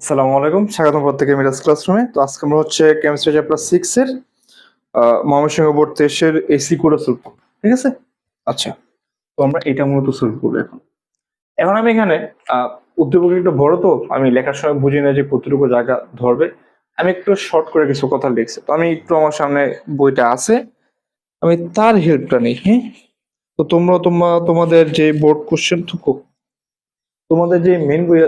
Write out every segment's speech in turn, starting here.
আসসালামু আলাইকুম স্বাগতম প্রত্যেকে মিরাজ ক্লাসরুমে। তো আজকে আমরা হচ্ছে কেমিস্ট্রি চ্যাপ্টার সিক্স এর আহ, ময়মনসিংহ বোর্ড তেইশের এসি করে সলভ করব ঠিক আছে? আচ্ছা তো আমরা এটা মূলত সলভ করব এখন। এখন আমি এখানে উদ্দীপক একটু বড় তো আমি লেখার সময় বুঝি না যে কতটুকু জায়গা ধরবে। আমি একটু শর্ট করে কিছু কথা লিখছি। তো আমি একটু আমার সামনে বইটা আছে আমি তার হেল্পটা নিই হ্যাঁ? তো তোমরা তোমরা তোমাদের যে বোর্ড কোশ্চেন থুকো তোমাদের যে মেন বই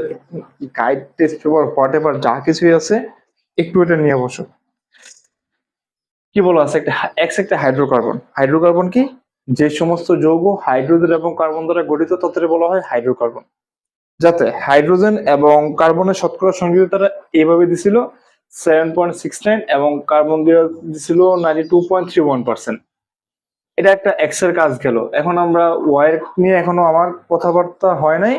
guide test paper whatever যা কিছুই আছে, একটু এটা নিয়ে বসো। কি বলো, আছে একটা এক্স একটা হাইড্রোকার্বন হাইড্রোকার্বন কি? যে সমস্ত যৌগ হাইড্রোজেন এবং কার্বন দ্বারা গঠিত তাদের বলা হয় হাইড্রোকার্বন যাতে হাইড্রোজেন এবং কার্বনের শতকরা সংযোজিত তারা এইভাবে দিছিল সেভেন পয়েন্ট সিক্স নাইন এবং কার্বন দিয়ে দিছিল ninety two point three one percent এটা একটা এক্সের কাজ গেল। এখন আমরা ওয়াই নিয়ে এখনও আমার কথাবার্তা হয় নাই।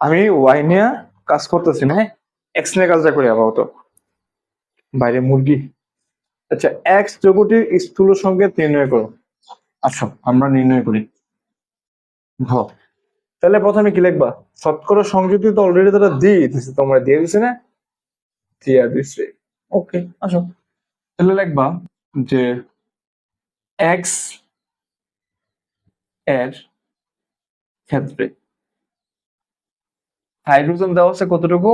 আমি ওয়াই নিয়ে কাজ করতেছি না হ্যাঁ? এক্স নিয়ে কাজটা করি আপাতত। বাইরে মুরগি। আচ্ছা এক্স যোগটির স্থূল সংকেত নির্ণয় করো। আচ্ছা আমরা নির্ণয় করি। ভ তাহলে প্রথমে কি লিখবা? শতকরা সংযুক্তি তো অলরেডি তারা দিয়ে দিছে, তোমরা দিয়ে দিছে না? দিয়া দিছে। ওকে আসো। তাহলে লিখবা যে এক্সের ক্ষেত্রে হাইড্রোজেন দেওয়া আছে কতটুকু?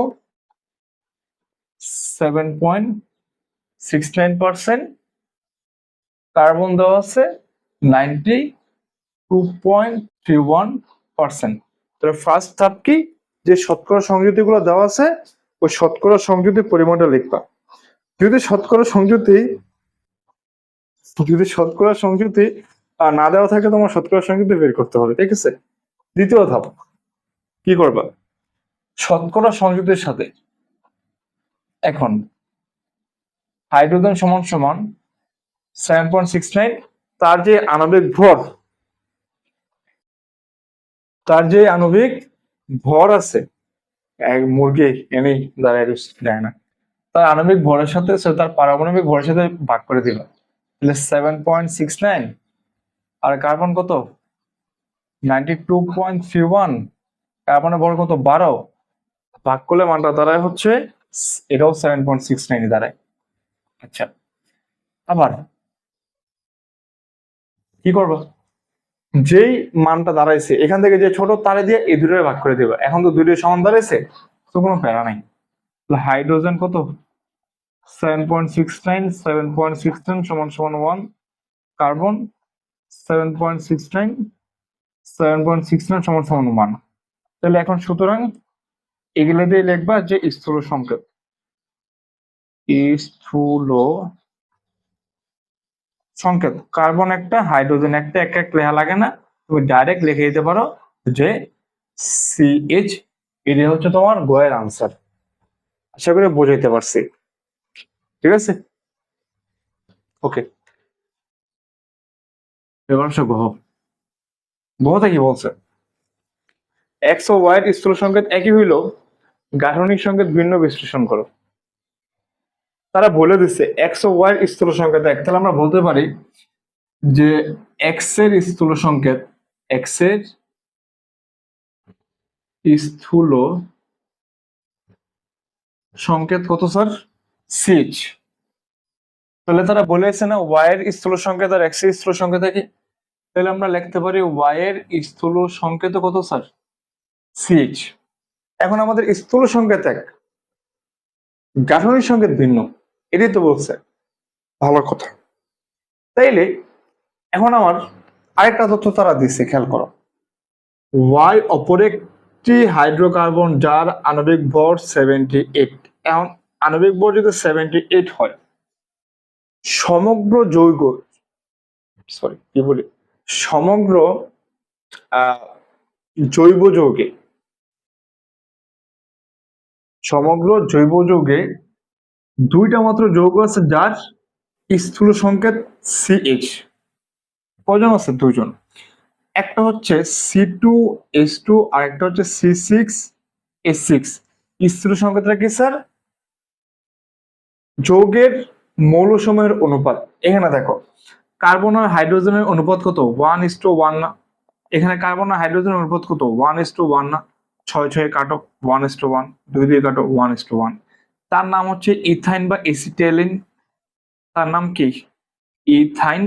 Seven point nine percent carbon দেওয়া আছে ninety two point three one percent first ধাপ কি? যে শতকরা সংযুতি গুলো দেওয়া আছে, ওই শতকরা সংযুতির পরিমাণটা লিখবা। যদি শতকরা সংযুতি যদি শতকরা সংযুতি না দেওয়া থাকে, তোমার শতকরা সংযুতি বের করতে হবে, ঠিক আছে? দ্বিতীয় ধাপ, কি করবা? শতকরা সংযুতির সাথে এখন হাইড্রোজেন সমান সমান সেভেন পয়েন্ট সিক্স নাইন তার যে আণবিক ভর, তার যে আণবিক ভর আছে, এক মুরগি এনেই দাঁড়ায় যায় না। তার আণবিক ভরের সাথে তার পারমাণবিক ভরের সাথে ভাগ করে দিল। তাহলে সেভেন পয়েন্ট সিক্স নাইন আর কার্বন কত? Ninety two point three one কার্বনের ভর কত? বারো। ভাগ করলে মানটা দাঁড়ায় হচ্ছে এটাও সেভেন পয়েন্ট সিক্স নাইন দাঁড়ায়। আচ্ছা আবার কি করব? যেই মানটা দাঁড়াইছে, এখান থেকে যে ছোট তারে দিয়ে এই দুটোরে ভাগ করে দিবা। এখন তো দুটো সমান দাঁড়াইছে, তো কোনো প্যারা নাই। হাইড্রোজেন কত? Seven point six nine seven point six nine সমান সমান one carbon seven point six nine seven point six nine সমান সমান ওয়ান তাহলে এখন সুতরাং এগুলো দিয়ে লিখবা যে স্থূল সংকেত। স্থূল সংকেত। কার্বন একটা, হাইড্রোজেন একটা, এক এক লেখা লাগে না। তুমি ডাইরেক্ট লিখে দিতে পারো যে সিএইচ এটা হচ্ছে তোমার গোয়ের আনসার আশা করি বোঝাইতে পারছি। ঠিক আছে? ওকে এবার আসো গহ গহতে কি বলছে? এক্স ও ওয়াই এর স্থূল সংকেত একই হইলেও গাঠনিক সংকেত ভিন্ন বিশ্লেষণ করো। তারা বলে দিচ্ছে এক্স ও ওয়াই স্থূল সংকেত এক। তাহলে আমরা বলতে পারি যে এক্সের স্থূল সংকেত এক্সের স্থূল সংকেত কত স্যার? সিচ তাহলে তারা বলেছে না ওয়াই এর স্থূল সংকেত আর এক্সের স্থূল সংকেত কি তাহলে আমরা লিখতে পারি ওয়াই এর স্থূল সংকেত কত স্যার? সিএইচ এখন আমাদের স্থূল সংকেত এক। গাঠনিক সংকেত ভিন্ন। এটাই তো বলছে। ভালো কথা। তাইলে এখন আমার আরেকটা তথ্য তারা দিচ্ছে খেয়াল করো। ওয়াই অপর একটি হাইড্রোকার্বন যার আণবিক ভর সেভেন্টি এইট এখন আণবিক ভর যদি সেভেন্টি এইট হয়, সমগ্র যৌগ সরি কি বলি? সমগ্র জৈব যৌগে সমগ্র জৈব যৌগে দুইটা মাত্র যৌগ আছে যার স্থূল সংকেত সিএইচ কজন আছে? দুইজন। একটা হচ্ছে সি টু এস টু আর একটা হচ্ছে সি সিক্স এস সিক্স স্থূল সংকেতটা কি স্যার? যৌগের মৌলসমূহের অনুপাত। এখানে দেখো কার্বন আর হাইড্রোজেনের অনুপাত কত? ওয়ান ইস টু ওয়ান না। এখানে কার্বন আর হাইড্রোজেনের অনুপাত কত? ওয়ান ইস টু ওয়ান না। ছয় ছয় কাটো ওয়ান ইস টু ওয়ান দুই দুই কাটো ওয়ান ইস টু ওয়ান তার নাম হচ্ছে ইথাইন বা এসিটেলিন তার নাম কি? ইথাইন।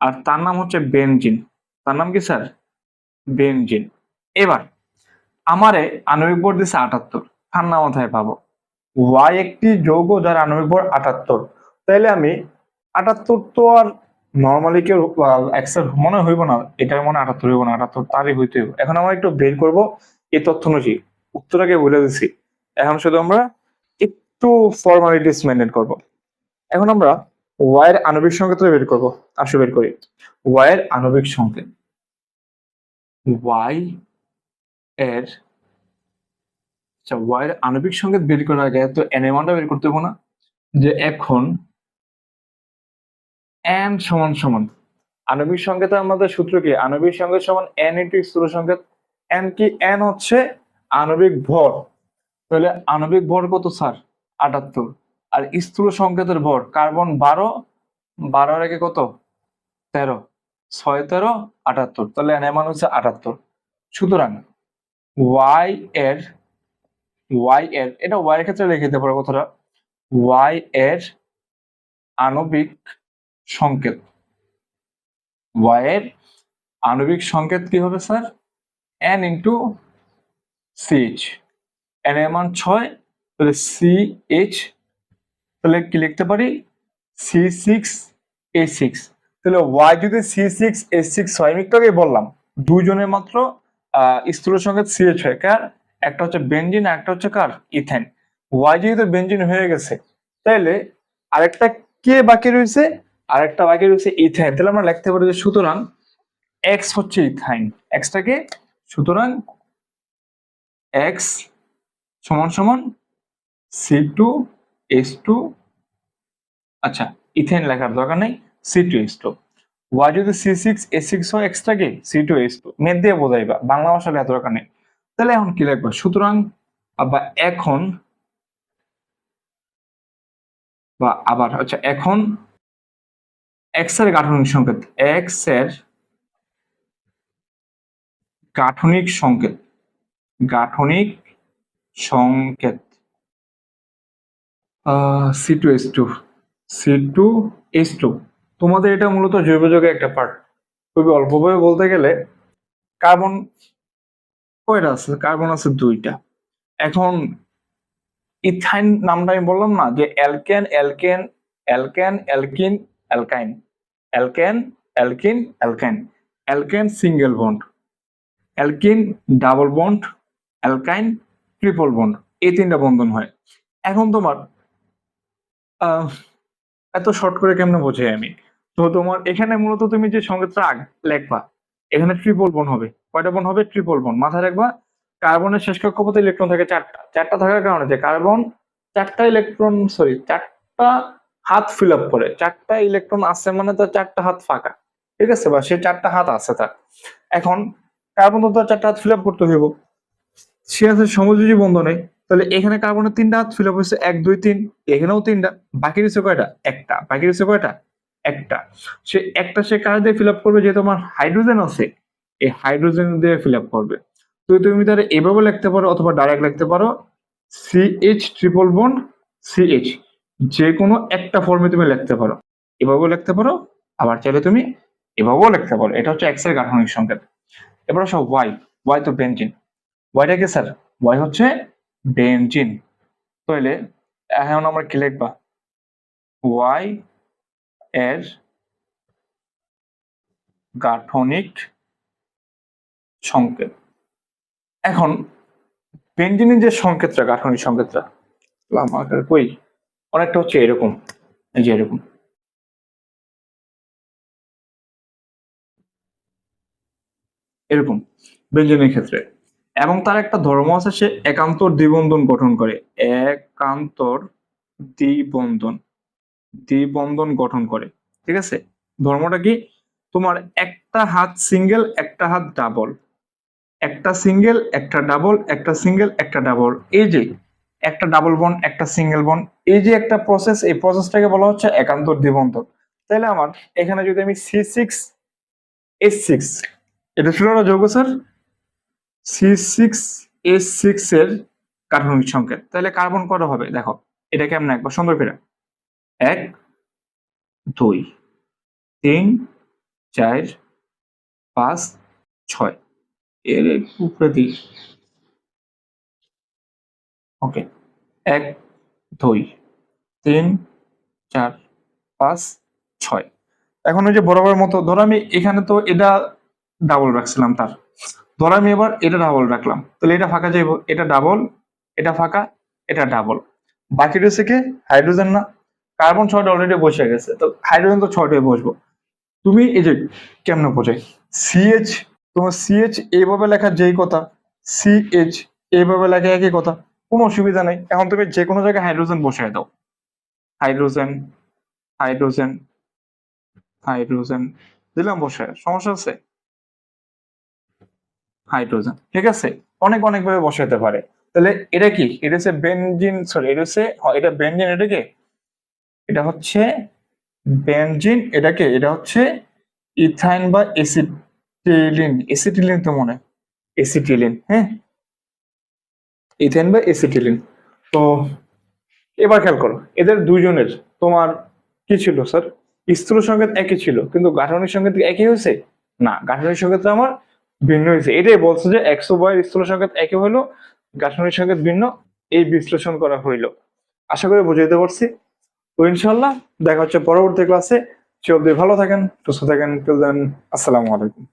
আর তার নাম হচ্ছে বেনজিন। তার নাম কি, স্যার? বেনজিন। এবার, আমারে আণবিক ভর দিছে আটাত্তর। ঠান্ডা মাথায় পাবো? ওয়াই একটি যৌগ যার আণবিক ভর আটাত্তর। তাইলে আমি আটাত্তর তো আর নর্মালি কেউ অ্যাকসেপ্ট মনে হইব না। এটার মনে আটাত্তর হইব না। আটাত্তর তারই হইতে হইব। এখন আমরা একটু বের করব। এই তথ্য অনুযায়ী। উত্তরটাকে বলে দিচ্ছি এখন শুধু আমরা একটু ফর্মালিটিস মেনটেন করব। এখন আমরা ওয়াইয়ের আণবিক সংকেত বের করব। আসো বের করি। ওয়াইয়ের আণবিক সংকেত। ওয়াই এর আচ্ছা ওয়াইয়ের আণবিক সংকেত বের করার আগে তো এন এর মানটা বের করতে হব না। যে এখন এন সমান সমান। আণবিক সংকেত আমাদের সূত্র কি? আণবিক সংকেত সমান এন ইন্টু স্থূল সংকেত। এন কি এন হচ্ছে আণবিক ভর। তাহলে আণবিক ভর কত, স্যার? আটাত্তর। আর স্থূল সংকেতের ভর, কার্বন বারো বারো রেখে কত? তেরো। ছয়, তেরো, আটাত্তর। তাহলে এন এর মান হচ্ছে আটাত্তর। সুতরাং ওয়াই এর ওয়াই এর, এটা ওয়াই এর ক্ষেত্রে লিখে দিতে পারো কথাটা। ওয়াই এর আণবিক সংকেত। ওয়াই এর আণবিক সংকেত কি হবে, sir? N into CH N এর মান ছয় তাহলে সি এইচ তাহলে কি লিখতে পারি? সি সিক্স এ সিক্স তাহলে ওয়াই যদি সি সিক্স এ সিক্স হয় আমি একটু বললাম দুইজনের মাত্র আহ, স্থূল সংকেত সিএইচ হয়। কার? একটা হচ্ছে বেনজিন আর একটা হচ্ছে কার? ইথেন ওয়াই যেহেতু বেনজিন হয়ে গেছে তাইলে আরেকটা কে বাকি রয়েছে? আরেকটা বাকি রয়েছে ইথাইন তাহলে আমরা লিখতে পারি যে সুতরাং এক্স হচ্ছে ইথাইন এক্সটাকে সুতরাং এক্স সমান সমান সি টু এস টু আচ্ছা ইথেন লেখার দরকার নেই C two S two Y যদি সি সিক্স এস সিক্স হয় এক্সট্রাকে সি টু এস টু মেদ দিয়ে বোঝাইবা বাংলা ভাষা এত দরকার নেই। তাহলে এখন কি লাগবে সুতরাং, বা এখন, বা আবার আচ্ছা এখন এক্সের গাঠনিক সংকেত এক্সের গাঠনিক সংকেত। গাঠনিক সংকেত। C two S two C two S two তোমাদের এটা মূলত জৈব যৌগের একটা পার্ট খুবই অল্পভাবে বলতে গেলে কার্বন কয়টা আছে? কার্বন আছে দুইটা। এখন ইথাইন নামটা আমি বললাম না, যে alkane alkane alkane, alkene, alkyne. Alkane, alkene, alkyne. Alkane, single bond. Alkene, double bond, alkyne, triple bond, এই তিনটা বন্ধন হয়। এখন তোমার এত শর্ট করে কেমনে বোঝাই আমি? তো তোমার এখানে মূলত তুমি যে সংকেতটা লেখবা, এখানে ট্রিপল বন হবে। কয়টা বন হবে? ট্রিপল বন মাথায় রাখবা, কার্বনের শেষ কক্ষপথে ইলেকট্রন থাকে চারটা। চারটা থাকার কারণে যে কার্বন, চারটা ইলেকট্রন, সরি, চারটা হাত ফিল আপ করে। চারটা ইলেকট্রন আছে মানে তার চারটা হাত ফাঁকা। ঠিক আছে? বা সে চারটা হাত আছে তার। এখন কার্বন তো চারটা হাত ফিল আপ করতে হইব। সে আছে সমযোজী বন্ধনে। তাহলে এখানে কার্বনের তিনটা হাত ফিল আপ হয়েছে এক, দুই, তিন, এখানেও তিনটা বাকি রয়েছে কয়টা? একটা। বাকি রয়েছে কয়টা? একটা। সে একটা সে কার দিয়ে ফিল আপ করবে? যেহেতু তোমার হাইড্রোজেন আছে, এই হাইড্রোজেন দিয়ে ফিল আপ করবে। তো তুমি তাহলে এভাবে লিখতে পারো অথবা ডাইরেক্ট লিখতে পারো সিএইচ ট্রিপল বন্ড সিএইচ যে কোনো একটা ফর্মে তুমি লিখতে পারো। এভাবেও লিখতে পারো, আবার চাইলে তুমি এভাবেও লিখতে পারো। এটা হচ্ছে এক্সের গাঠনিক সংকেত। এবার সব ওয়াই ওয়াই তো বেঞ্জিন ওয়াইটা কি স্যার ওয়াই হচ্ছে বেঞ্জিন তাহলে এখন আমরা কি লিখবা? ওয়াই এর গাঠনিক সংকেত। এখন বেঞ্জিনের যে সংকেতটা গাঠনিক সংকেতটা কই? অনেকটা হচ্ছে এরকম এই যে এরকম। এরকম বেঞ্জিনের ক্ষেত্রে। এবং তার একটা ধর্ম আছে, সে একান্তর দ্বিবন্ধন গঠন করে। একান্তর দ্বিবন্ধন দ্বিবন্ধন গঠন করে, ঠিক আছে? ধর্মটা কি? তোমার একটা হাত সিঙ্গেল একটা হাত ডাবল একটা সিঙ্গেল একটা ডাবল একটা সিঙ্গেল একটা ডাবল এই যে, একটা ডাবল বন একটা সিঙ্গেল বন এই যে একটা প্রসেস এই প্রসেসটাকে বলা হচ্ছে একান্তর দ্বিবন্ধন। তাহলে আমার এখানে যদি আমি সি সিক্স এস সিক্স এটা ছিল না যৌগ, sir? C six S six এর কার্বনিক সংকেত। তাহলে কার্বন কত হবে? দেখো, এটা কেমন একবার সুন্দর করে। এক, দুই, তিন, চার, পাঁচ, ছয়। এর উপরে দিই। ওকে। এক, দুই, তিন, চার, পাঁচ, ছয়। এখন ওই যে বরাবর মতো, ধরো আমি এখানে তো এটা ডাবল রাখছিলাম তার। ধরো আমি এবার এটা ডাবল রাখলাম। তাহলে এটা ফাঁকা যাইব, এটা ডাবল এটা ফাঁকা, এটা ডাবল বাকি রয়েছে কি? হাইড্রোজেন না। কার্বন ছয়টা অলরেডি বসে গেছে। তো হাইড্রোজেন তো ছয়টায় বসবো। তুমি এই যে কেমন বোঝাই? সিএইচ তোমার সিএইচ এইভাবে লেখা যেই কথা সিএইচ এইভাবে লেখা একই কথা, কোনো অসুবিধা নেই। এখন তুমি যে কোনো জায়গায় হাইড্রোজেন বসায় দাও। হাইড্রোজেন হাইড্রোজেন হাইড্রোজেন দিলাম বসায় সমস্যা আছে? হাইড্রোজেন ঠিক আছে? অনেক অনেক ভাবে বসাইতে পারে। তাহলে এটা কি? এটা হচ্ছে বেনজিন সরি এটা হচ্ছে হ্যাঁ, এটা বেনজিন এটা কি? এটা হচ্ছে বেনজিন এটাকে এটা হচ্ছে ইথাইন বা এসিটিলিন। এসিটিলিন তো মনে এসিটিলিন হ্যাঁ? ইথাইন বা এসিটিলিন। তো এবার খেয়াল করো এদের দুইজনের তোমার কি ছিল স্যার স্থূল সংকেত একই ছিল কিন্তু গাঠনিক সংকেত একই হয়েছে? না গাঠনিক সংকেত আমার ভিন্ন হয়েছে। এটাই বলছে যে একশো বয়ের স্থূল সংকেত একই হলো গাঠনিক সংকেত ভিন্ন, এই বিশ্লেষণ করা হইল। আশা করি বুঝাইতে পারছি। তো ইনশাল্লাহ দেখা হচ্ছে পরবর্তী ক্লাসে। সে অব্দি ভালো থাকেন, সুস্থ থাকেন আসসালামু আলাইকুম।